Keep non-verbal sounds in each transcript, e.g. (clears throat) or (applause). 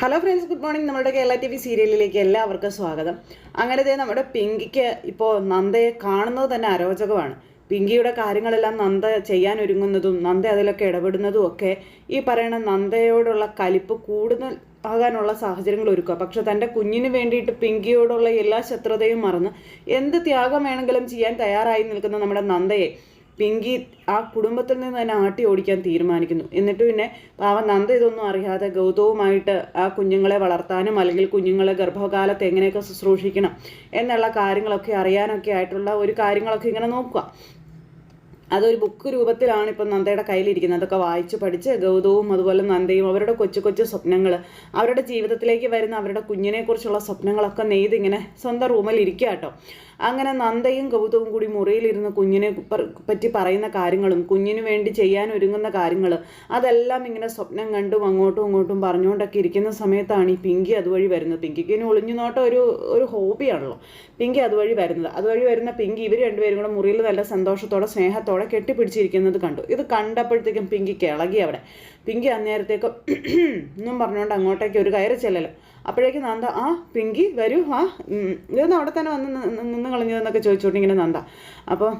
Hello friends good morning നമ്മുടെ Kerala T V സീരിയലിലേക്ക് എല്ലാവർക്കും സ്വാഗതം. അങ്ങനെ അങ്ങനത്തെ നമ്മുടെ പിങ്കിക്ക് ഇപ്പോൾ നന്ദയെ കാണുന്നത് തന്നെ അരോചകമാണ്. പിങ്കിയുടെ കാര്യങ്ങളെല്ലാം നന്ദ ചെയ്യാൻ ഒരുങ്ങുന്നതും നന്ദ അതിലൊക്കെ ഇടപെടുന്നതും ഒക്കെ ഈ പറയുന്ന നന്ദയോടുള്ള കലിപ്പ് കൂടുതൽ ആകാനുള്ള സാഹചര്യങ്ങൾ ഒരുക്കുക. പക്ഷെ തന്റെ കുഞ്ഞിന് വേണ്ടിയിട്ട് പിങ്കിയോടുള്ള എല്ലാ ശത്രുതയും മറന്ന് എന്ത് ത്യാഗം വേണമെങ്കിലും ചെയ്യാൻ തയ്യാറായി നിൽക്കുന്ന നമ്മുടെ നന്ദയെ പിങ്കി ആ കുടുംബത്തിൽ നിന്ന് തന്നെ ആട്ടി ഓടിക്കാൻ തീരുമാനിക്കുന്നു. എന്നിട്ട് പിന്നെ പാവം നന്ദ ഇതൊന്നും അറിയാതെ ഗൗതവുമായിട്ട് ആ കുഞ്ഞുങ്ങളെ വളർത്താനും അല്ലെങ്കിൽ കുഞ്ഞുങ്ങളെ ഗർഭകാലത്ത് എങ്ങനെയൊക്കെ ശുശ്രൂഷിക്കണം എന്നുള്ള കാര്യങ്ങളൊക്കെ അറിയാനൊക്കെ ആയിട്ടുള്ള ഒരു കാര്യങ്ങളൊക്കെ ഇങ്ങനെ നോക്കുക. അതൊരു ബുക്ക് രൂപത്തിലാണ് ഇപ്പം നന്ദയുടെ കയ്യിലിരിക്കുന്നത്. അതൊക്കെ വായിച്ച് പഠിച്ച് ഗൗതവും അതുപോലെ നന്ദയും അവരുടെ കൊച്ചു കൊച്ചു സ്വപ്നങ്ങൾ അവരുടെ ജീവിതത്തിലേക്ക് വരുന്ന അവരുടെ കുഞ്ഞിനെക്കുറിച്ചുള്ള സ്വപ്നങ്ങളൊക്കെ നെയ്ത് ഇങ്ങനെ സ്വന്തം റൂമിൽ ഇരിക്കുക കേട്ടോ. അങ്ങനെ നന്ദയും ഗൗതവും കൂടി മുറിയിലിരുന്ന് കുഞ്ഞിനെ പറ്റി പറയുന്ന കാര്യങ്ങളും കുഞ്ഞിന് വേണ്ടി ചെയ്യാൻ ഒരുങ്ങുന്ന കാര്യങ്ങൾ അതെല്ലാം ഇങ്ങനെ സ്വപ്നം കണ്ടും അങ്ങോട്ടും ഇങ്ങോട്ടും പറഞ്ഞുകൊണ്ടൊക്കെ ഇരിക്കുന്ന സമയത്താണ് ഈ പിങ്കി അതുവഴി വരുന്നത്. പിങ്കിക്ക് ഇനി ഒളിഞ്ഞു നോട്ടം ഒരു ഒരു ഹോബിയാണല്ലോ പിങ്കി അതുവഴി വരുന്നത്. അതുവഴി വരുന്ന പിങ്കി ഇവർ രണ്ടുപേരും കൂടെ മുറിയിൽ നല്ല സന്തോഷത്തോടെ സ്നേഹത്തോടെ കെട്ടിപ്പിടിച്ചിരിക്കുന്നത് കണ്ടു. ഇത് കണ്ടപ്പോഴത്തേക്കും പിങ്കി കിളകി അവിടെ. പിങ്കി അന്നേരത്തേക്ക് (clears throat) എന്നും പറഞ്ഞുകൊണ്ട് അങ്ങോട്ടേക്ക് ഒരു കയറി ചെല്ലല്ലോ അപ്പോഴേക്കും നന്ദ ആ പിങ്കി വരൂ ആ ഇതൊന്ന് അവിടെ തന്നെ വന്ന് നിന്ന് കളഞ്ഞതെന്നൊക്കെ ചോദിച്ചോണ്ടിങ്ങനെ നന്ദ. അപ്പോൾ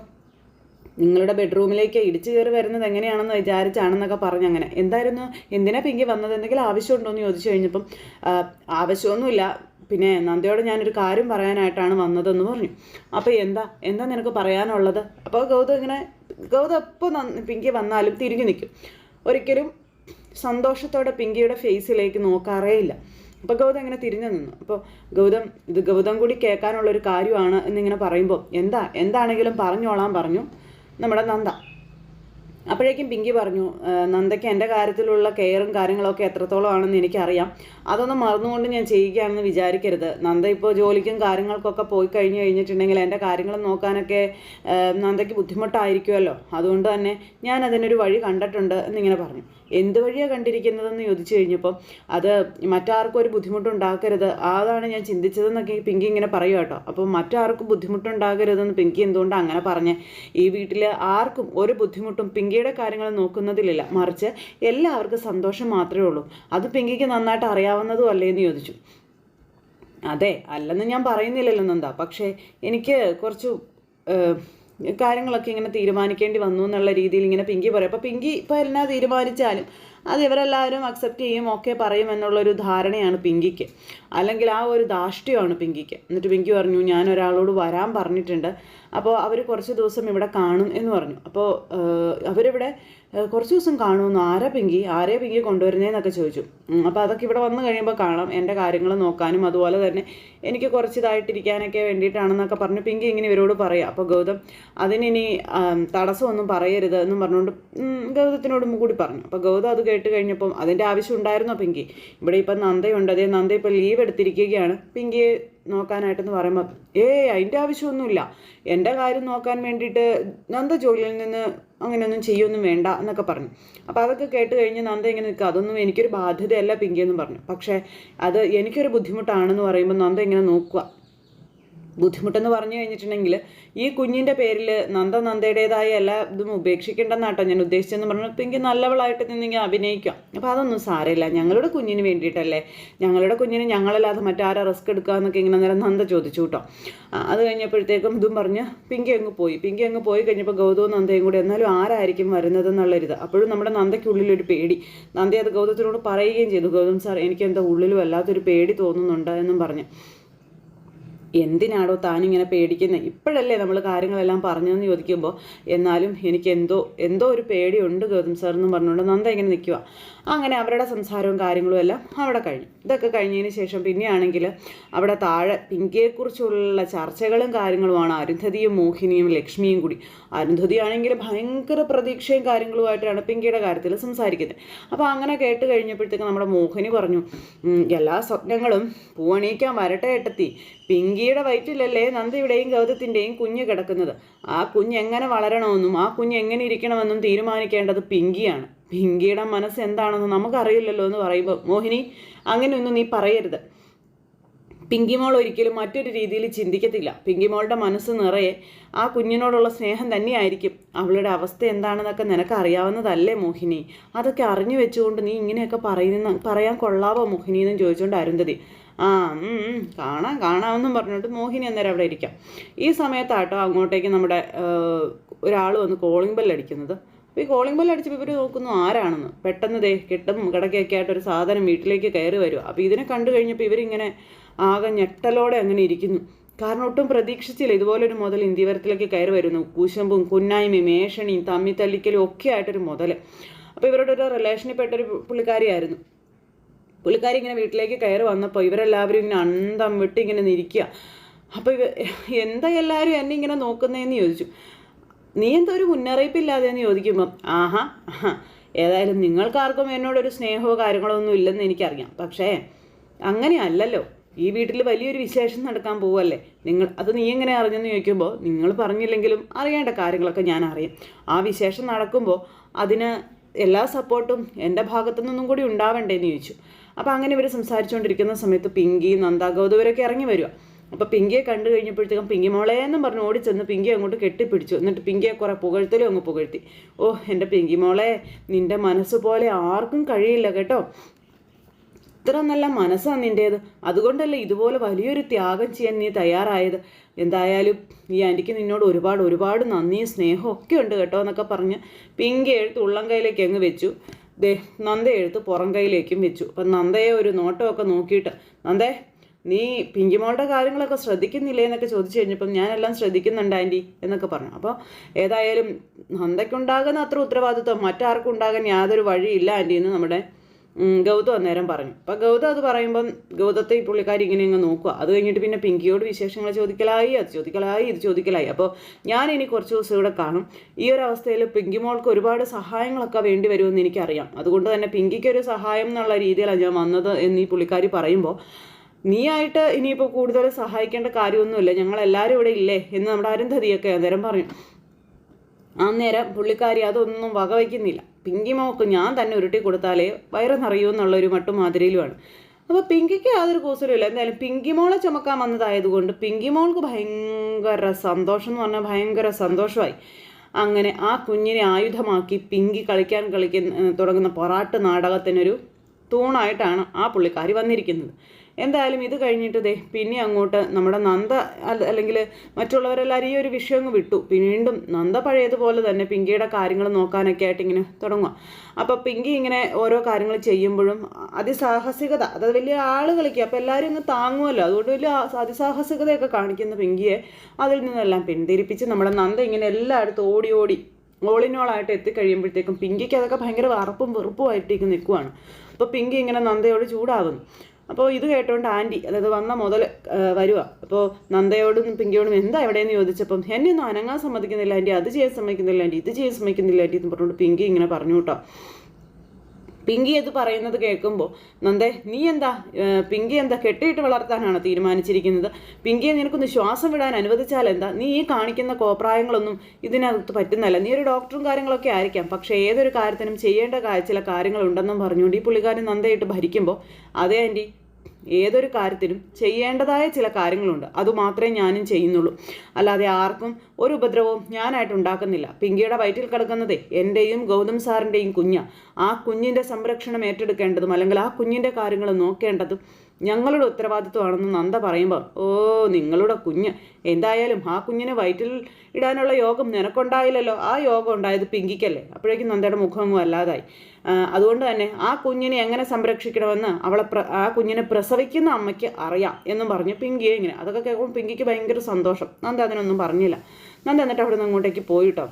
നിങ്ങളുടെ ബെഡ്റൂമിലേക്ക് ഇടിച്ചു കയറി വരുന്നത് എങ്ങനെയാണെന്ന് വിചാരിച്ചാണെന്നൊക്കെ പറഞ്ഞു അങ്ങനെ. എന്തായിരുന്നു? എന്തിനാ പിങ്കി വന്നത്? എന്തെങ്കിലും ആവശ്യമുണ്ടോ എന്ന് ചോദിച്ചു കഴിഞ്ഞപ്പം ആവശ്യമൊന്നുമില്ല. പിന്നെ നന്ദയോട് ഞാനൊരു കാര്യം പറയാനായിട്ടാണ് വന്നതെന്ന് പറഞ്ഞു. അപ്പോൾ എന്താ? എന്താ നിനക്ക് പറയാനുള്ളത്? അപ്പോൾ ഗൗതം ഇങ്ങനെ ഗൗതം എപ്പോൾ പിങ്കി വന്നാലും തിരിഞ്ഞു നിൽക്കും. ഒരിക്കലും സന്തോഷത്തോടെ പിങ്കിയുടെ ഫേസിലേക്ക് നോക്കാറേ ഇല്ല. അപ്പോൾ ഗൗതം ഇങ്ങനെ തിരിഞ്ഞു നിന്നു? അപ്പോൾ ഗൗതം ഇത് ഗൗതം കൂടി കേൾക്കാനുള്ള ഒരു കാര്യമാണ് എന്നിങ്ങനെ പറയുമ്പോൾ എന്താ? എന്താണെങ്കിലും പറഞ്ഞോളാൻ പറഞ്ഞു നമ്മുടെ നന്ദ. അപ്പോഴേക്കും പിങ്കി പറഞ്ഞു നന്ദയ്ക്ക് എന്റെ കാര്യത്തിലുള്ള കെയറും കാര്യങ്ങളൊക്കെ എത്രത്തോളം ആണെന്ന് എനിക്കറിയാം. അതൊന്നും മറന്നുകൊണ്ട് ഞാൻ ചെയ്യുകയാണെന്ന് വിചാരിക്കരുത്. നന്ദ ഇപ്പോൾ ജോലിക്കും കാര്യങ്ങൾക്കൊക്കെ പോയി കഴിഞ്ഞ് കഴിഞ്ഞിട്ടുണ്ടെങ്കിൽ എന്റെ കാര്യങ്ങൾ നോക്കാനൊക്കെ നന്ദയ്ക്ക് ബുദ്ധിമുട്ടായിരിക്കുമല്ലോ. അതുകൊണ്ട് തന്നെ ഞാൻ അതിനൊരു വഴി കണ്ടിട്ടുണ്ട് എന്നിങ്ങനെ പറഞ്ഞു. എന്ത് വഴിയാണ് കണ്ടിരിക്കുന്നതെന്ന് ചോദിച്ചു കഴിഞ്ഞപ്പോൾ അത് മറ്റാർക്കും ഒരു ബുദ്ധിമുട്ടുണ്ടാക്കരുത്. അതാണ് ഞാൻ ചിന്തിച്ചതെന്നൊക്കെ പിങ്കി ഇങ്ങനെ പറയുക കേട്ടോ. അപ്പോൾ മറ്റാർക്കും ബുദ്ധിമുട്ടുണ്ടാകരുതെന്ന് പിങ്കി എന്തുകൊണ്ടാണ് അങ്ങനെ പറഞ്ഞ്? ഈ വീട്ടിൽ ആർക്കും ഒരു ബുദ്ധിമുട്ടും പിങ്കിയുടെ കാര്യങ്ങൾ നോക്കുന്നതിലില്ല. മറിച്ച് എല്ലാവർക്കും സന്തോഷം മാത്രമേ ഉള്ളൂ. അത് പിങ്കിക്ക് നന്നായിട്ട് അറിയാവുന്നതും അല്ലേ എന്ന് ചോദിച്ചു. അതെ അല്ലെന്ന് ഞാൻ പറയുന്നില്ലല്ലോ നന്ദ. പക്ഷേ എനിക്ക് കുറച്ച് കാര്യങ്ങളൊക്കെ ഇങ്ങനെ തീരുമാനിക്കേണ്ടി വന്നു എന്നുള്ള രീതിയിൽ ഇങ്ങനെ പിങ്കി പറയും. അപ്പോൾ പിങ്കി ഇപ്പോൾ എന്നാ തീരുമാനിച്ചാലും അത് ഇവരെല്ലാവരും അക്സെപ്റ്റ് ചെയ്യും ഓക്കെ പറയും എന്നുള്ളൊരു ധാരണയാണ് പിങ്കിക്ക്. അല്ലെങ്കിൽ ആ ഒരു ധാഷ്ട്യമാണ് പിങ്കിക്ക്. എന്നിട്ട് പിങ്കി പറഞ്ഞു ഞാൻ ഒരാളോട് വരാൻ പറഞ്ഞിട്ടുണ്ട്. അപ്പോൾ അവർ കുറച്ച് ദിവസം ഇവിടെ കാണും എന്ന് പറഞ്ഞു. അപ്പോൾ അവരിവിടെ കുറച്ച് ദിവസം കാണുമെന്ന്? ആരാ പിങ്കി? ആരെ പിങ്കി കൊണ്ടുവരുന്നതെന്നൊക്കെ ചോദിച്ചു. അപ്പോൾ അതൊക്കെ ഇവിടെ വന്നു കഴിയുമ്പോൾ കാണാം. എന്റെ കാര്യങ്ങൾ നോക്കാനും അതുപോലെ തന്നെ എനിക്ക് കുറച്ച് ഇതായിട്ടിരിക്കാനൊക്കെ വേണ്ടിയിട്ടാണെന്നൊക്കെ പറഞ്ഞു പിങ്കി ഇങ്ങനെ ഇവരോട് പറയാം. അപ്പോൾ ഗൗതം അതിനിനി ആം, തടസ്സമൊന്നും പറയരുത് എന്നും പറഞ്ഞുകൊണ്ട് ഗൗതത്തിനോടും കൂടി പറഞ്ഞു. അപ്പോൾ ഗൗതം അത് കേട്ട് കഴിഞ്ഞപ്പം അതിന്റെ ആവശ്യം ഉണ്ടായിരുന്നോ പിങ്കി? ഇവിടെ ഇപ്പം നന്ദയുണ്ട്. അതേ നന്ദ ഇപ്പം ലീവ് എടുത്തിരിക്കുകയാണ്. പിങ്കി നോക്കാനായിട്ടെന്ന് പറയുമ്പോൾ ഏയ് അതിന്റെ ആവശ്യമൊന്നുമില്ല. എന്റെ കാര്യം നോക്കാൻ വേണ്ടിയിട്ട് നന്ദ ജോലിയിൽ നിന്ന് അങ്ങനെയൊന്നും ചെയ്യൊന്നും വേണ്ട എന്നൊക്കെ പറഞ്ഞു. അപ്പോൾ അതൊക്കെ കേട്ട് കഴിഞ്ഞ് നന്ദ ഇങ്ങനെ നിൽക്കുക. അതൊന്നും എനിക്കൊരു ബാധ്യതയല്ല പിങ്കി എന്ന് പറഞ്ഞു. പക്ഷേ അത് എനിക്കൊരു ബുദ്ധിമുട്ടാണെന്ന് പറയുമ്പോൾ നന്ദ ഇങ്ങനെ നോക്കുക. ബുദ്ധിമുട്ടെന്ന് പറഞ്ഞു കഴിഞ്ഞിട്ടുണ്ടെങ്കിൽ ഈ കുഞ്ഞിന്റെ പേരിൽ നന്ദ നന്ദയുടേതായ എല്ലാ ഇതും ഉപേക്ഷിക്കേണ്ടെന്നാട്ടോ ഞാൻ ഉദ്ദേശിച്ചെന്ന് പറഞ്ഞു പിങ്കി നല്ലവളായിട്ട് നിന്നെങ്കിൽ അഭിനയിക്കാം. അപ്പോൾ അതൊന്നും സാരമില്ല. ഞങ്ങളുടെ കുഞ്ഞിന് വേണ്ടിയിട്ടല്ലേ? ഞങ്ങളുടെ കുഞ്ഞിന് ഞങ്ങളല്ലാതെ മറ്റാരാ റിസ്ക് എടുക്കുക എന്നൊക്കെ ഇങ്ങനെ നേരം നന്ദ ചോദിച്ചു കേട്ടോ. അത് കഴിഞ്ഞപ്പോഴത്തേക്കും ഇതും പറഞ്ഞ് പിങ്കി അങ്ങ് പോയി. പിങ്കി അങ്ങ് പോയി കഴിഞ്ഞപ്പോൾ ഗൗതവും നന്ദയും കൂടി എന്നാലും ആരായിരിക്കും വരുന്നത് എന്നുള്ളൊരിത് അപ്പോഴും നമ്മുടെ നന്ദയ്ക്കുള്ളിലൊരു പേടി. നന്ദി അത് ഗൗതത്തിനോട് പറയുകയും ചെയ്തു. ഗൗതം സാർ എനിക്ക് എന്താ ഉള്ളിലും വല്ലാത്തൊരു പേടി തോന്നുന്നുണ്ട് എന്നും പറഞ്ഞു. എന്തിനാടോ താനിങ്ങനെ പേടിക്കുന്നത് ഇപ്പോഴല്ലേ നമ്മൾ കാര്യങ്ങളെല്ലാം പറഞ്ഞതെന്ന് ചോദിക്കുമ്പോൾ എന്നാലും എനിക്ക് എന്തോ എന്തോ ഒരു പേടിയുണ്ട് ഗൗതം സാർ എന്നും പറഞ്ഞുകൊണ്ട് നന്ദ ഇങ്ങനെ നിൽക്കുക അങ്ങനെ അവരുടെ സംസാരവും കാര്യങ്ങളും എല്ലാം അവിടെ കഴിഞ്ഞു. ഇതൊക്കെ കഴിഞ്ഞതിന് ശേഷം പിന്നെയാണെങ്കിൽ അവിടെ താഴെ പിങ്കിയെക്കുറിച്ചുള്ള ചർച്ചകളും കാര്യങ്ങളുമാണ് അരുന്ധതിയും മോഹിനിയും ലക്ഷ്മിയും കൂടി. അരുന്ധതിയാണെങ്കിൽ ഭയങ്കര പ്രതീക്ഷയും കാര്യങ്ങളുമായിട്ടാണ് പിങ്കിയുടെ കാര്യത്തിൽ സംസാരിക്കുന്നത്. അപ്പോൾ അങ്ങനെ കേട്ട് കഴിഞ്ഞപ്പോഴത്തേക്ക് നമ്മുടെ മോഹിനി പറഞ്ഞു എല്ലാ സ്വപ്നങ്ങളും പൂവണീക്കാൻ വരട്ടെ ഏട്ടത്തി. പിങ്കിയുടെ വയറ്റിലല്ലേ നന്ദിയുടെയും ഗൗതത്തിന്റെയും കുഞ്ഞ് കിടക്കുന്നത്. ആ കുഞ്ഞ് എങ്ങനെ വളരണമെന്നും ആ കുഞ്ഞ് എങ്ങനെ ഇരിക്കണമെന്നും തീരുമാനിക്കേണ്ടത് പിങ്കിയാണ്. പിങ്കിയുടെ മനസ്സ് എന്താണെന്ന് നമുക്കറിയില്ലല്ലോ എന്ന് പറയുമ്പോൾ മോഹിനി അങ്ങനെയൊന്നും നീ പറയരുത്. പിങ്കിമോൾ ഒരിക്കലും മറ്റൊരു രീതിയിൽ ചിന്തിക്കത്തില്ല. പിങ്കിമോളുടെ മനസ്സ് നിറയെ ആ കുഞ്ഞിനോടുള്ള സ്നേഹം തന്നെയായിരിക്കും. അവളുടെ അവസ്ഥ എന്താണെന്നൊക്കെ നിനക്ക് അറിയാവുന്നതല്ലേ മോഹിനി? അതൊക്കെ അറിഞ്ഞു വെച്ചുകൊണ്ട് നീ ഇങ്ങനെയൊക്കെ പറയുന്ന പറയാൻ കൊള്ളാവോ മോഹിനി എന്നും ചോദിച്ചുകൊണ്ട് അരുന്ധതി. ആ കാണാം കാണാമെന്നും പറഞ്ഞിട്ട് മോഹിനി അന്നേരം അവിടെ ഇരിക്കാം. ഈ സമയത്താട്ടോ അങ്ങോട്ടേക്ക് നമ്മുടെ ഒരാൾ വന്ന് കോളിംഗ് ബെൽ അടിക്കുന്നത്. അപ്പോൾ ഈ കോളിംഗ് ബെൽ അടിച്ചപ്പോൾ ഇവർ നോക്കുന്നു ആരാണെന്ന്. പെട്ടെന്ന് ദേ കെട്ടും കിടക്കയൊക്കെ ആയിട്ട് ഒരു സാധനം വീട്ടിലേക്ക് കയറി വരും. അപ്പോൾ ഇതിനെ കണ്ടു കഴിഞ്ഞപ്പോൾ ഇവരിങ്ങനെ ആകെ ഞെട്ടലോടെ അങ്ങനെ ഇരിക്കുന്നു. കാരണം ഒട്ടും പ്രതീക്ഷിച്ചില്ല ഇതുപോലൊരു മുതൽ ഇന്ത്യവരത്തിലേക്ക് കയറി വരുന്നു. കൂശമ്പും കുന്നായ്മയും മേഷണിയും തമ്മി തല്ലിക്കലും ഒക്കെ ആയിട്ടൊരു മുതൽ അപ്പോൾ ഇവരുടെ ഒരു റിലേഷനിൽ പെട്ടൊരു പുള്ളിക്കാരിയായിരുന്നു. പുള്ളിക്കാരി ഇങ്ങനെ വീട്ടിലേക്ക് കയറി വന്നപ്പോൾ ഇവരെല്ലാവരും ഇങ്ങനെ അന്തം വിട്ട് ഇങ്ങനെ നിൽക്കുക അപ്പോൾ ഇവ എന്താ എല്ലാവരും എന്നെ ഇങ്ങനെ നോക്കുന്നതെന്ന് ചോദിച്ചു. നീ എന്താ ഒരു മുന്നറിയിപ്പില്ലാതെ എന്ന് ചോദിക്കുമ്പം ആഹാ. ഏതായാലും നിങ്ങൾക്കാർക്കും എന്നോടൊരു സ്നേഹമോ കാര്യങ്ങളോ ഒന്നും ഇല്ലെന്ന് എനിക്കറിയാം. പക്ഷേ അങ്ങനെയല്ലല്ലോ. ഈ വീട്ടിൽ വലിയൊരു വിശേഷം നടക്കാൻ പോവല്ലേ? നിങ്ങൾ അത് നീ എങ്ങനെ അറിഞ്ഞെന്ന് ചോദിക്കുമ്പോൾ നിങ്ങൾ പറഞ്ഞില്ലെങ്കിലും അറിയേണ്ട കാര്യങ്ങളൊക്കെ ഞാൻ അറിയാം. ആ വിശേഷം നടക്കുമ്പോൾ അതിന് എല്ലാ സപ്പോർട്ടും എന്റെ ഭാഗത്തു നിന്നും കൂടി ഉണ്ടാവണ്ടേന്ന് ചോദിച്ചു. അപ്പോൾ അങ്ങനെ ഇവർ സംസാരിച്ചുകൊണ്ടിരിക്കുന്ന സമയത്ത് പിങ്കി നന്ദ ഗൗതവരൊക്കെ ഇറങ്ങി വരിക. അപ്പോൾ പിങ്കിയെ കണ്ടു കഴിഞ്ഞപ്പോഴത്തേക്കും പിങ്കി മോളെ എന്നും പറഞ്ഞ് ഓടിച്ചെന്ന് പിങ്കി അങ്ങോട്ട് കെട്ടിപ്പിടിച്ചു. എന്നിട്ട് പിങ്കിയെ കുറേ പുകഴ്ത്തലും അങ്ങ് പുകഴ്ത്തി. ഓ എന്റെ പിങ്കി മോളെ നിന്റെ മനസ്സ് പോലെ ആർക്കും കഴിയില്ല കേട്ടോ. ഇത്ര നല്ല മനസ്സാണ് നിന്റേത് അതുകൊണ്ടല്ലേ ഇതുപോലെ വലിയൊരു ത്യാഗം ചെയ്യാൻ നീ തയ്യാറായത്? എന്തായാലും ഈ ആന്റിക്ക് നിന്നോട് ഒരുപാട് ഒരുപാട് നന്ദിയും സ്നേഹവും ഒക്കെ ഉണ്ട് കേട്ടോ എന്നൊക്കെ പറഞ്ഞ് പിങ്കി എഴുത്ത് ഉള്ളം കയ്യിലേക്ക് അങ്ങ് വെച്ചു. ദേ നന്ദ എഴുത്ത് പുറം കയ്യിലേക്കും വെച്ചു. അപ്പം നന്ദയെ ഒരു നോട്ടമൊക്കെ നോക്കിയിട്ട് നന്ദേ നീ പിങ്കിമോളുടെ കാര്യങ്ങളൊക്കെ ശ്രദ്ധിക്കുന്നില്ലേ എന്നൊക്കെ ചോദിച്ചു കഴിഞ്ഞപ്പം ഞാനെല്ലാം ശ്രദ്ധിക്കുന്നുണ്ട് ആന്റി എന്നൊക്കെ പറഞ്ഞു. അപ്പോൾ ഏതായാലും നന്ദയ്ക്കുണ്ടാകുന്ന അത്ര ഉത്തരവാദിത്വം മറ്റാർക്കും ഉണ്ടാകാൻ യാതൊരു വഴിയില്ല ആന്റി എന്ന് നമ്മുടെ ഗൗതം അന്നേരം പറഞ്ഞു. അപ്പോൾ ഗൗതം അത് പറയുമ്പം ഗൗതത്തെ ഈ പുള്ളിക്കാരി ഇങ്ങനെ അങ്ങ് നോക്കുക. അത് കഴിഞ്ഞിട്ട് പിന്നെ പിങ്കിയോട് വിശേഷങ്ങൾ ചോദിക്കലായി അത് ചോദിക്കലായി ഇത് ചോദിക്കലായി. അപ്പോൾ ഞാൻ ഇനി കുറച്ച് ദിവസം ഇവിടെ കാണും. ഈ ഒരു അവസ്ഥയിൽ പിങ്കി മോൾക്ക് ഒരുപാട് സഹായങ്ങളൊക്കെ വേണ്ടി വരുമെന്ന് എനിക്കറിയാം. അതുകൊണ്ട് തന്നെ പിങ്കിക്കൊരു സഹായം എന്നുള്ള രീതിയിലാണ് ഞാൻ വന്നത് എന്ന് ഈ പുള്ളിക്കാരി പറയുമ്പോൾ നീയായിട്ട് ഇനിയിപ്പോൾ കൂടുതൽ സഹായിക്കേണ്ട കാര്യമൊന്നുമില്ല. ഞങ്ങളെല്ലാവരും ഇവിടെ ഇല്ലേ എന്ന് നമ്മുടെ അരുന്ധതിയൊക്കെ അന്നേരം പറഞ്ഞു. അന്നേരം പുള്ളിക്കാരി അതൊന്നും വകവയ്ക്കുന്നില്ല പിങ്കി മോക്ക് ഞാൻ തന്നെ ഉരുട്ടി കൊടുത്താലേ വയറ് നിറയൂ എന്നുള്ളൊരു മട്ടുമാതിരിയിലുമാണ്. അപ്പോൾ പിങ്കിക്ക് യാതൊരു കൂസലുമില്ല. എന്തായാലും പിങ്കി മോളെ ചുമക്കാൻ വന്നതായതുകൊണ്ട് പിങ്കി മോൾക്ക് ഭയങ്കര സന്തോഷം എന്ന് പറഞ്ഞാൽ ഭയങ്കര സന്തോഷമായി. അങ്ങനെ ആ കുഞ്ഞിനെ ആയുധമാക്കി പിങ്കി കളിക്കാൻ കളിക്കുന്ന തുടങ്ങുന്ന പൊറാട്ട് നാടകത്തിനൊരു തൂണായിട്ടാണ് ആ പുള്ളിക്കാരി വന്നിരിക്കുന്നത്. എന്തായാലും ഇത് കഴിഞ്ഞിട്ട് ദേ പിന്നെ അങ്ങോട്ട് നമ്മുടെ നന്ദ അല്ലെങ്കിൽ മറ്റുള്ളവരെല്ലാവരും ഈ ഒരു വിഷയം അങ്ങ് വിട്ടു. വീണ്ടും നന്ദ പഴയതുപോലെ തന്നെ പിങ്കിയുടെ കാര്യങ്ങൾ നോക്കാനൊക്കെ ആയിട്ട് ഇങ്ങനെ തുടങ്ങുക അപ്പോൾ പിങ്കി ഇങ്ങനെ ഓരോ കാര്യങ്ങൾ ചെയ്യുമ്പോഴും അതിസാഹസികത അതായത് വലിയ ആൾ കളിക്കുക അപ്പോൾ എല്ലാവരും അങ്ങ് താങ്ങുമല്ലോ അതുകൊണ്ട് വലിയ അതിസാഹസികതയൊക്കെ കാണിക്കുന്ന പിങ്കിയെ അതിൽ നിന്നെല്ലാം പിന്തിരിപ്പിച്ച് നമ്മുടെ നന്ദ ഇങ്ങനെ എല്ലായിടത്തും ഓടി ഓടി ഓളിനോളായിട്ട് എത്തിക്കഴിയുമ്പോഴത്തേക്കും പിങ്കിക്ക് അതൊക്കെ ഭയങ്കര വറപ്പും വെറുപ്പുമായിട്ടേക്ക് നിൽക്കുവാണ്. അപ്പോൾ പിങ്കി ഇങ്ങനെ നന്ദയോട് ചൂടാകുന്നു. അപ്പോൾ ഇത് കേട്ടോണ്ട് ആന്റി അതായത് വന്ന മുതൽ വരുക അപ്പോൾ നന്ദയോടും പിങ്കിയോടും എന്താ എവിടെയെന്ന് ചോദിച്ചപ്പം എന്നെ ഒന്നും അനങ്ങാൻ സമ്മതിക്കുന്നില്ല ആന്റി അത് ചെയ്യാൻ സമ്മതിക്കുന്നില്ല ആന്റി ഇത് ചെയ്യാൻ സമ്മതിക്കുന്നില്ല ആന്റി എന്ന് പറഞ്ഞുകൊണ്ട് പിങ്കി ഇങ്ങനെ പറഞ്ഞു കേട്ടോ. പിങ്കി അത് പറയുന്നത് കേൾക്കുമ്പോൾ നന്ദേ നീ എന്താ? പിങ്കി എന്താ കെട്ടിയിട്ട് വളർത്താനാണ് തീരുമാനിച്ചിരിക്കുന്നത്? പിങ്കിയെ നിനക്കൊന്ന് ശ്വാസം വിടാൻ അനുവദിച്ചാൽ എന്താ? നീ ഈ കാണിക്കുന്ന കോപ്രായങ്ങളൊന്നും ഇതിനകത്ത് പറ്റുന്നല്ല നീ ഒരു ഡോക്ടറും കാര്യങ്ങളൊക്കെ ആയിരിക്കാം. പക്ഷേ ഏതൊരു കാര്യത്തിനും ചെയ്യേണ്ട ചില കാര്യങ്ങളുണ്ടെന്നും പറഞ്ഞുകൊണ്ട് ഈ പുള്ളിക്കാരൻ നന്ദയായിട്ട് ഭരിക്കുമ്പോൾ അതേ ആന്റി ഏതൊരു കാര്യത്തിനും ചെയ്യേണ്ടതായ ചില കാര്യങ്ങളുണ്ട്. അതുമാത്രമേ ഞാനും ചെയ്യുന്നുള്ളൂ. അല്ലാതെ ആർക്കും ഒരു ഉപദ്രവവും ഞാനായിട്ട് ഉണ്ടാക്കുന്നില്ല. പിങ്കിയുടെ വയറ്റിൽ കിടക്കുന്നതേ എന്റെയും ഗൗതം സാറിന്റെയും കുഞ്ഞ. ആ കുഞ്ഞിന്റെ സംരക്ഷണം ഏറ്റെടുക്കേണ്ടതും അല്ലെങ്കിൽ ആ കുഞ്ഞിന്റെ കാര്യങ്ങൾ നോക്കേണ്ടതും ഞങ്ങളുടെ ഉത്തരവാദിത്വമാണെന്ന് നന്ദ പറയുമ്പോൾ ഓ നിങ്ങളുടെ കുഞ്ഞ്. എന്തായാലും ആ കുഞ്ഞിനെ വയറ്റിൽ ഇടാനുള്ള യോഗം നിനക്കുണ്ടായില്ലല്ലോ. ആ യോഗം ഉണ്ടായത് പിങ്കിക്കല്ലേ. അപ്പോഴേക്കും നന്ദയുടെ മുഖം അല്ലാതായി അതുകൊണ്ട് തന്നെ ആ കുഞ്ഞിനെ എങ്ങനെ സംരക്ഷിക്കണമെന്ന് അവളെ ആ കുഞ്ഞിനെ പ്രസവിക്കുന്ന അമ്മയ്ക്ക് അറിയാം എന്നും പറഞ്ഞു പിങ്കിയെ ഇങ്ങനെ. അതൊക്കെ കേൾക്കുമ്പോൾ പിങ്കിക്ക് ഭയങ്കര സന്തോഷം. നന്ദ അതിനൊന്നും പറഞ്ഞില്ല. നന്ദ എന്നിട്ട് അവിടെ നിന്ന് അങ്ങോട്ടേക്ക് പോയിട്ടോ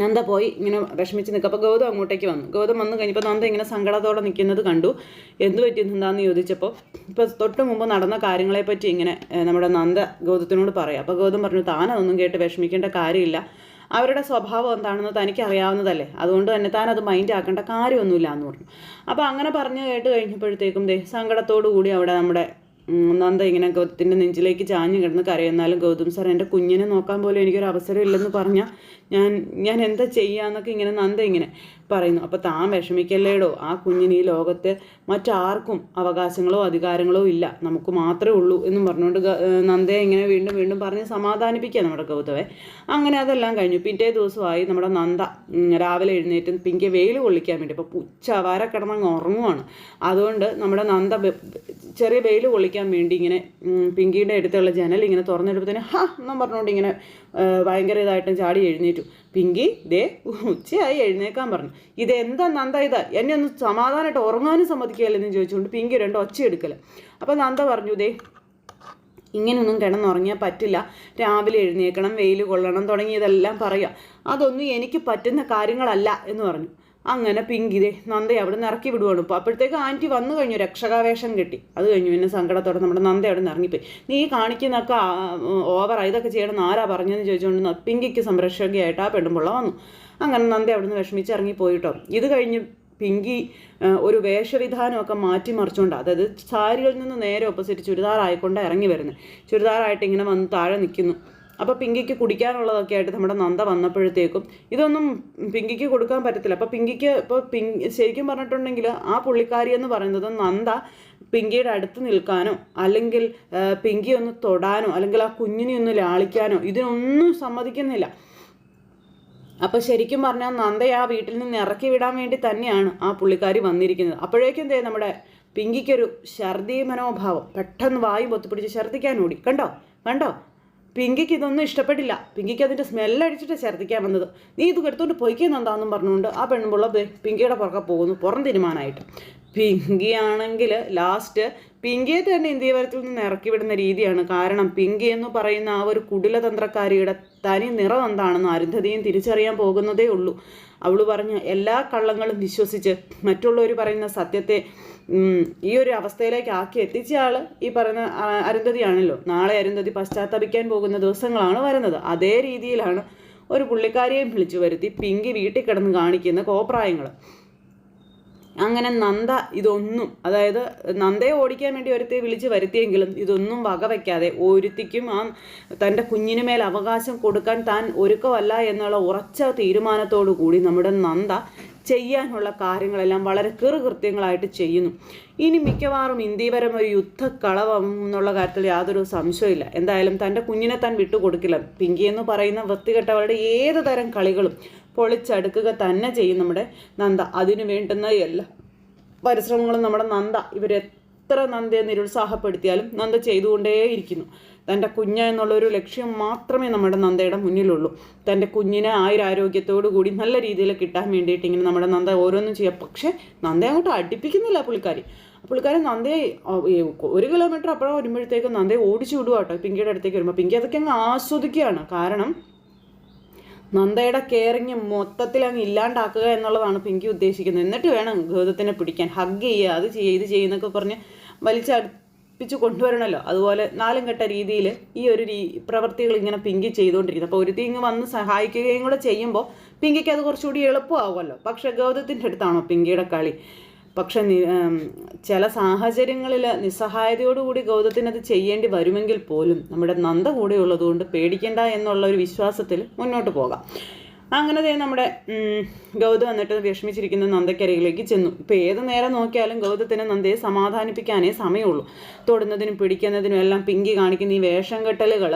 നന്ദ പോയി ഇങ്ങനെ വിഷമിച്ച് നിൽക്കുക അപ്പോൾ ഗൗതം അങ്ങോട്ടേക്ക് വന്നു. ഗൗതം വന്നു കഴിഞ്ഞപ്പോൾ നന്ദ ഇങ്ങനെ സങ്കടത്തോടെ നിൽക്കുന്നത് കണ്ടു. എന്ത് പറ്റി നന്ദാന്ന് ചോദിച്ചപ്പോൾ ഇപ്പോൾ തൊട്ട് മുമ്പ് നടന്ന കാര്യങ്ങളെപ്പറ്റി ഇങ്ങനെ നമ്മുടെ നന്ദ ഗൗതത്തിനോട് പറയാം. അപ്പോൾ ഗൗതം പറഞ്ഞു താനതൊന്നും കേട്ട് വിഷമിക്കേണ്ട കാര്യമില്ല. അവരുടെ സ്വഭാവം എന്താണെന്ന് തനിക്ക് അറിയാവുന്നതല്ലേ അതുകൊണ്ട് തന്നെ താൻ അത് മൈൻഡ് ആക്കേണ്ട കാര്യമൊന്നുമില്ല എന്ന് പറഞ്ഞു. അപ്പോൾ അങ്ങനെ പറഞ്ഞു കേട്ട് കഴിഞ്ഞപ്പോഴത്തേക്കും ദേ സങ്കടത്തോടു കൂടി അവിടെ നമ്മുടെ നന്ദ ഇങ്ങനെ ഗൗതത്തിന്റെ നെഞ്ചിലേക്ക് ചാഞ്ഞു കിടന്ന് കരയുന്നാലും ഗൗതം സാർ എന്റെ കുഞ്ഞിനെ നോക്കാൻ പോലും എനിക്കൊരു അവസരം ഇല്ലെന്ന് പറഞ്ഞാൽ ഞാൻ ഞാൻ എന്താ ചെയ്യുക എന്നൊക്കെ ഇങ്ങനെ നന്ദ ഇങ്ങനെ പറയുന്നു. അപ്പോൾ താൻ വിഷമിക്കല്ലേടോ? ആ കുഞ്ഞിന് ഈ ലോകത്ത് മറ്റാർക്കും അവകാശങ്ങളോ അധികാരങ്ങളോ ഇല്ല. നമുക്ക് മാത്രമേ ഉള്ളൂ എന്നും പറഞ്ഞുകൊണ്ട് നന്ദയെ ഇങ്ങനെ വീണ്ടും വീണ്ടും പറഞ്ഞ് സമാധാനിപ്പിക്കുക നമ്മുടെ ഗൗതമെ അങ്ങനെ അതെല്ലാം കഴിഞ്ഞു. പിറ്റേ ദിവസമായി നമ്മുടെ നന്ദ രാവിലെ എഴുന്നേറ്റ് പിങ്കെ വെയിൽ കൊള്ളിക്കാൻ വേണ്ടി അപ്പോൾ ഉച്ചവാര കിടന്നങ്ങ് ഉറങ്ങുവാണ്. അതുകൊണ്ട് നമ്മുടെ നന്ദ ചെറിയ വെയിൽ കൊള്ളിക്കാൻ വേണ്ടി ഇങ്ങനെ പിങ്കിയുടെ അടുത്തുള്ള ജനൽ ഇങ്ങനെ തുറന്നെടുപ്പത്തിന് ഹാ എന്നും പറഞ്ഞുകൊണ്ട് ഇങ്ങനെ ഭയങ്കര ഇതായിട്ടും ചാടി എഴുന്നേറ്റു. പിങ്കി ദേ ഉച്ചയായി എഴുന്നേക്കാൻ പറഞ്ഞു. ഇതെന്താ നന്ദ ഇത്? എന്നെ ഒന്ന് സമാധാനമായിട്ട് ഉറങ്ങാനും സമ്മതിക്കുകയല്ലെന്ന് ചോദിച്ചുകൊണ്ട് പിങ്കി രണ്ട് ഒച്ച എടുക്കൽ അപ്പോൾ നന്ദ പറഞ്ഞു ദേ ഇങ്ങനെയൊന്നും കിടന്നുറങ്ങിയാൽ പറ്റില്ല. രാവിലെ എഴുന്നേക്കണം വെയിൽ കൊള്ളണം തുടങ്ങിയതെല്ലാം പറയുക അതൊന്നും എനിക്ക് പറ്റുന്ന കാര്യങ്ങളല്ല എന്ന് പറഞ്ഞു. അങ്ങനെ പിങ്കിതേ നന്ദയെ അവിടെ നിന്ന് ഇറക്കി വിടുവാണ്. ഇപ്പോൾ അപ്പോഴത്തേക്ക് ആന്റി വന്നു കഴിഞ്ഞു രക്ഷകാവേഷം കിട്ടി. അത് കഴിഞ്ഞു പിന്നെ സങ്കടത്തോടെ നമ്മുടെ നന്ദ അവിടെ നിന്ന് ഇറങ്ങിപ്പോയി. നീ കാണിക്കുന്നൊക്കെ ഓവറായി ഇതൊക്കെ ചെയ്യണമെന്ന് ആരാ പറഞ്ഞതെന്ന് ചോദിച്ചുകൊണ്ട് പിങ്കിക്ക് സംരക്ഷകയായിട്ട് ആ പെണ്ണുമ്പുള്ള വന്നു. അങ്ങനെ നന്ദ അവിടെ നിന്ന് വിഷമിച്ച് ഇറങ്ങിപ്പോയിട്ടോ. ഇത് കഴിഞ്ഞ് പിങ്കി ഒരു വേഷവിധാനമൊക്കെ മാറ്റിമറിച്ചുകൊണ്ട് അതായത് സാരികളിൽ നിന്ന് നേരെ ഓപ്പോസിറ്റ് ചുരിദാറായിക്കൊണ്ട് ഇറങ്ങി വരുന്നത് ചുരിദാറായിട്ട് ഇങ്ങനെ വന്ന് താഴെ നിൽക്കുന്നു അപ്പോൾ പിങ്കിക്ക് കുടിക്കാനുള്ളതൊക്കെ ആയിട്ട് നമ്മുടെ നന്ദ വന്നപ്പോഴത്തേക്കും ഇതൊന്നും പിങ്കിക്ക് കൊടുക്കാൻ പറ്റത്തില്ല. അപ്പോൾ പിങ്കിക്ക് ഇപ്പോൾ പിങ്ക് ശരിക്കും പറഞ്ഞിട്ടുണ്ടെങ്കിൽ ആ പുള്ളിക്കാരി എന്ന് പറയുന്നത് നന്ദ പിങ്കിയുടെ അടുത്ത് നിൽക്കാനോ അല്ലെങ്കിൽ പിങ്കി ഒന്ന് തൊടാനോ അല്ലെങ്കിൽ ആ കുഞ്ഞിനെ ഒന്ന് ലാളിക്കാനോ ഇതിനൊന്നും സമ്മതിക്കുന്നില്ല. അപ്പോൾ ശരിക്കും പറഞ്ഞാൽ നന്ദയെ ആ വീട്ടിൽ നിന്ന് ഇറക്കി വിടാൻ വേണ്ടി തന്നെയാണ് ആ പുള്ളിക്കാരി വന്നിരിക്കുന്നത്. അപ്പോഴേക്കും ദേ നമ്മുടെ പിങ്കിക്കൊരു ഛർദി മനോഭാവം പെട്ടെന്ന് വായു ഒത്തുപിടിച്ച് ഛർദിക്കാൻ ഓടി. കണ്ടോ? കണ്ടോ? പിങ്കിക്ക് ഇതൊന്നും ഇഷ്ടപ്പെട്ടില്ല. പിങ്കിക്ക് അതിന്റെ സ്മെല്ലടിച്ചിട്ട് ഛർദ്ദിക്കാൻ വന്നത്. നീ ഇത് എടുത്തോണ്ട് പൊയ്ക്കുന്നെന്താന്നും പറഞ്ഞുകൊണ്ട് ആ പെൺപിള്ള പിങ്കിയുടെ പുറകെ പോകുന്നു. പുറം തീരുമാനമായിട്ട്. പിങ്കിയാണെങ്കിൽ ലാസ്റ്റ് പിങ്കിയെ തന്നെ ഇന്ത്യവരത്തിൽ നിന്ന് ഇറക്കി വിടുന്ന രീതിയാണ്. കാരണം പിങ്കി എന്ന് പറയുന്ന ആ ഒരു കുടിലതന്ത്രക്കാരിയുടെ തനി നിറം എന്താണെന്ന് അരുന്ധതിയും തിരിച്ചറിയാൻ പോകുന്നതേ ഉള്ളൂ. അവൾ പറഞ്ഞ എല്ലാ കള്ളങ്ങളും വിശ്വസിച്ച് മറ്റുള്ളവർ പറയുന്ന സത്യത്തെ ഈ ഒരു അവസ്ഥയിലേക്ക് ആക്കി എത്തിച്ച ആൾ ഈ പറയുന്ന അരുന്ധതി അരുന്ധതിയാണല്ലോ. നാളെ അരുന്ധതി പശ്ചാത്തപിക്കാൻ പോകുന്ന ദിവസങ്ങളാണ് വരുന്നത്. അതേ രീതിയിലാണ് ഒരു പുള്ളിക്കാരിയെയും വിളിച്ചു വരുത്തി പിങ്കി വീട്ടിൽ കിടന്ന് കാണിക്കുന്ന കോപ്രായങ്ങൾ അങ്ങനെ നന്ദ ഇതൊന്നും അതായത് നന്ദയെ ഓടിക്കാൻ വേണ്ടി ഒരുത്തെ വിളിച്ച് വരുത്തിയെങ്കിലും ഇതൊന്നും വകവയ്ക്കാതെ ഒരുത്തിക്കും ആ തന്റെ കുഞ്ഞിന് മേൽ അവകാശം കൊടുക്കാൻ താൻ ഒരുക്കമല്ല എന്നുള്ള ഉറച്ച തീരുമാനത്തോടു കൂടി നമ്മുടെ നന്ദ ചെയ്യാനുള്ള കാര്യങ്ങളെല്ലാം വളരെ കൃത്യങ്ങളായിട്ട് ചെയ്യുന്നു. ഇനി മിക്കവാറും ഇന്ത്യപരം ഒരു യുദ്ധക്കളവം എന്നുള്ള കാര്യത്തിൽ യാതൊരു സംശയമില്ല എന്തായാലും തന്റെ കുഞ്ഞിനെ താൻ വിട്ടുകൊടുക്കില്ല. പിങ്കി എന്ന് പറയുന്ന വൃത്തികെട്ടവരുടെ ഏത് തരം കളികളും പൊളിച്ചടുക്കുക തന്നെ ചെയ്യും നമ്മുടെ നന്ദ. അതിനു വേണ്ടുന്ന എല്ലാ പരിശ്രമങ്ങളും നമ്മുടെ നന്ദ ഇവരെത്ര നന്ദയെ നിരുത്സാഹപ്പെടുത്തിയാലും നന്ദ ചെയ്തുകൊണ്ടേയിരിക്കുന്നു. തന്റെ കുഞ്ഞ എന്നുള്ളൊരു ലക്ഷ്യം മാത്രമേ നമ്മുടെ നന്ദയുടെ മുന്നിലുള്ളൂ. തന്റെ കുഞ്ഞിനെ ആയുരാരോഗ്യത്തോടു കൂടി നല്ല രീതിയിൽ കിട്ടാൻ വേണ്ടിയിട്ട് ഇങ്ങനെ നമ്മുടെ നന്ദ ഓരോന്നും ചെയ്യാം. പക്ഷേ നന്ദയെ അങ്ങോട്ട് അടുപ്പിക്കുന്നില്ല പുള്ളിക്കാരി. പുള്ളിക്കാരി നന്ദയെ ഒരു കിലോമീറ്റർ അപ്പുറം വരുമ്പോഴത്തേക്കും നന്ദയെ ഓടിച്ചു വിടുക കേട്ടോ പിങ്കിയുടെ അടുത്തേക്ക് വരുമ്പോൾ പിങ്കി അതൊക്കെ അങ്ങ് ആസ്വദിക്കുകയാണ്. കാരണം നന്ദയുടെ കെയറിങ് മൊത്തത്തിൽ അങ്ങ് ഇല്ലാണ്ടാക്കുക എന്നുള്ളതാണ് പിങ്കി ഉദ്ദേശിക്കുന്നത്. എന്നിട്ട് വേണം ഗൗതത്തിനെ പിടിക്കാൻ. ഹഗ് ചെയ്യുക അത് ചെയ്യുക ഇത് ചെയ്യുന്നൊക്കെ പറഞ്ഞ് വലിച്ചടുപ്പിച്ച് കൊണ്ടുവരണമല്ലോ അതുപോലെ നാലും കെട്ട രീതിയിൽ ഈ ഒരു രീ പ്രവർത്തികൾ ഇങ്ങനെ പിങ്കി ചെയ്തുകൊണ്ടിരിക്കുന്നത് അപ്പോൾ ഒരുത്തി ഇങ്ങ് വന്ന് സഹായിക്കുകയും കൂടെ ചെയ്യുമ്പോൾ പിങ്കിക്ക് അത് കുറച്ചുകൂടി എളുപ്പമാകുമല്ലോ പക്ഷേ ഗൗതത്തിന്റെ അടുത്താണോ പിങ്കിയുടെ കളി? പക്ഷെ ചില സാഹചര്യങ്ങളിൽ നിസ്സഹായതയോടുകൂടി ഗൗതത്തിന് അത് ചെയ്യേണ്ടി വരുമെങ്കിൽ പോലും നമ്മുടെ നന്ദ കൂടെ ഉള്ളതുകൊണ്ട് പേടിക്കേണ്ട എന്നുള്ള ഒരു വിശ്വാസത്തിൽ മുന്നോട്ട് പോകാം. അങ്ങനെ നമ്മുടെ ഗൗതം എന്നിട്ട് വിഷമിച്ചിരിക്കുന്ന നന്ദക്കരയിലേക്ക് ചെന്നു. ഇപ്പോൾ ഏത് നേരം നോക്കിയാലും ഗൗതത്തിന് നന്ദയെ സമാധാനിപ്പിക്കാനേ സമയമുള്ളൂ. തൊടുന്നതിനും പിടിക്കുന്നതിനും എല്ലാം പിങ്കി കാണിക്കുന്ന ഈ വേഷം കെട്ടലുകൾ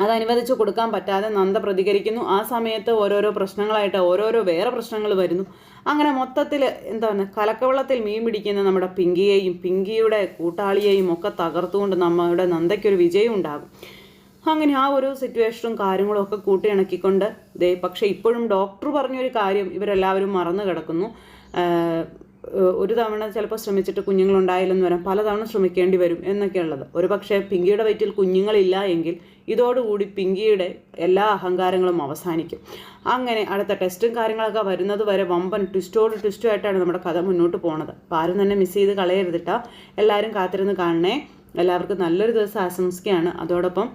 അത് അനുവദിച്ചു കൊടുക്കാൻ പറ്റാതെ നന്ദ പ്രതികരിക്കുന്നു. ആ സമയത്ത് ഓരോരോ പ്രശ്നങ്ങളായിട്ട് ഓരോരോ വേറെ പ്രശ്നങ്ങൾ വരുന്നു. അങ്ങനെ മൊത്തത്തിൽ എന്താണ് കലക്കവെള്ളത്തിൽ മീൻ പിടിക്കുന്ന നമ്മുടെ പിങ്കിയെയും പിങ്കിയുടെ കൂട്ടാളിയെയും ഒക്കെ തകർത്തുകൊണ്ട് നമ്മുടെ നന്ദയ്ക്കൊരു വിജയം ഉണ്ടാകും. അങ്ങനെ ആ ഒരു സിറ്റുവേഷനും കാര്യങ്ങളും ഒക്കെ കൂട്ടിയിണക്കിക്കൊണ്ട് ദേ പക്ഷേ ഇപ്പോഴും ഡോക്ടർ പറഞ്ഞൊരു കാര്യം ഇവരെല്ലാവരും മറന്നു കിടക്കുന്നു. ഒരു തവണ ചിലപ്പോൾ ശ്രമിച്ചിട്ട് കുഞ്ഞുങ്ങളുണ്ടായില്ലെന്ന് വരാം. പലതവണ ശ്രമിക്കേണ്ടി വരും എന്നൊക്കെയുള്ളത്. ഒരു പക്ഷേ പിങ്കിയുടെ വയറ്റിൽ കുഞ്ഞുങ്ങളില്ല എങ്കിൽ ഇതോടുകൂടി പിങ്കിയുടെ എല്ലാ അഹങ്കാരങ്ങളും അവസാനിക്കും. അങ്ങനെ അടുത്ത ടെസ്റ്റും കാര്യങ്ങളൊക്കെ വരുന്നത് വരെ വമ്പൻ ട്വിസ്റ്റോട് ട്വിസ്റ്റുമായിട്ടാണ് നമ്മുടെ കഥ മുന്നോട്ട് പോണത്. അപ്പോൾ ആരും തന്നെ മിസ് ചെയ്ത് കളയരുതിട്ടാ എല്ലാവരും കാത്തിരുന്ന് കാണണേ. എല്ലാവർക്കും നല്ലൊരു ദിവസം ആശംസിക്കുകയാണ്. അതോടൊപ്പം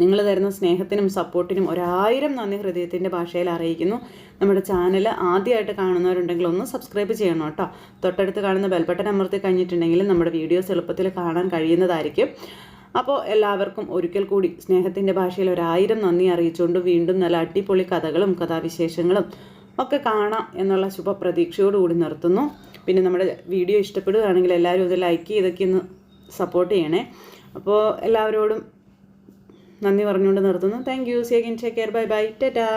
നിങ്ങൾ തരുന്ന സ്നേഹത്തിനും സപ്പോർട്ടിനും ഒരായിരം നന്ദി ഹൃദയത്തിന്റെ ഭാഷയിൽ അറിയിക്കുന്നു. നമ്മുടെ ചാനൽ ആദ്യമായിട്ട് കാണുന്നവരുണ്ടെങ്കിൽ ഒന്ന് സബ്സ്ക്രൈബ് ചെയ്യണം കേട്ടോ തൊട്ടടുത്ത് കാണുന്ന ബെൽബട്ടൺ അമർത്തി കഴിഞ്ഞിട്ടുണ്ടെങ്കിൽ നമ്മുടെ വീഡിയോസ് എളുപ്പത്തിൽ കാണാൻ കഴിയുന്നതായിരിക്കും. അപ്പോൾ എല്ലാവർക്കും ഒരിക്കൽ കൂടി സ്നേഹത്തിന്റെ ഭാഷയിൽ ഒരായിരം നന്ദി അറിയിച്ചുകൊണ്ട് വീണ്ടും നല്ല അടിപൊളി കഥകളും കഥാവിശേഷങ്ങളും ഒക്കെ കാണാം എന്നുള്ള ശുഭപ്രതീക്ഷയോടുകൂടി നിർത്തുന്നു. പിന്നെ നമ്മുടെ വീഡിയോ ഇഷ്ടപ്പെടുകയാണെങ്കിൽ എല്ലാവരും ഇത് ലൈക്ക് ചെയ്തൊക്കെ ഒന്ന് സപ്പോർട്ട് ചെയ്യണേ. അപ്പോൾ എല്ലാവരോടും നന്ദി പറഞ്ഞുകൊണ്ട് നിർത്തുന്നു. Thank you see again take care bye bye Tata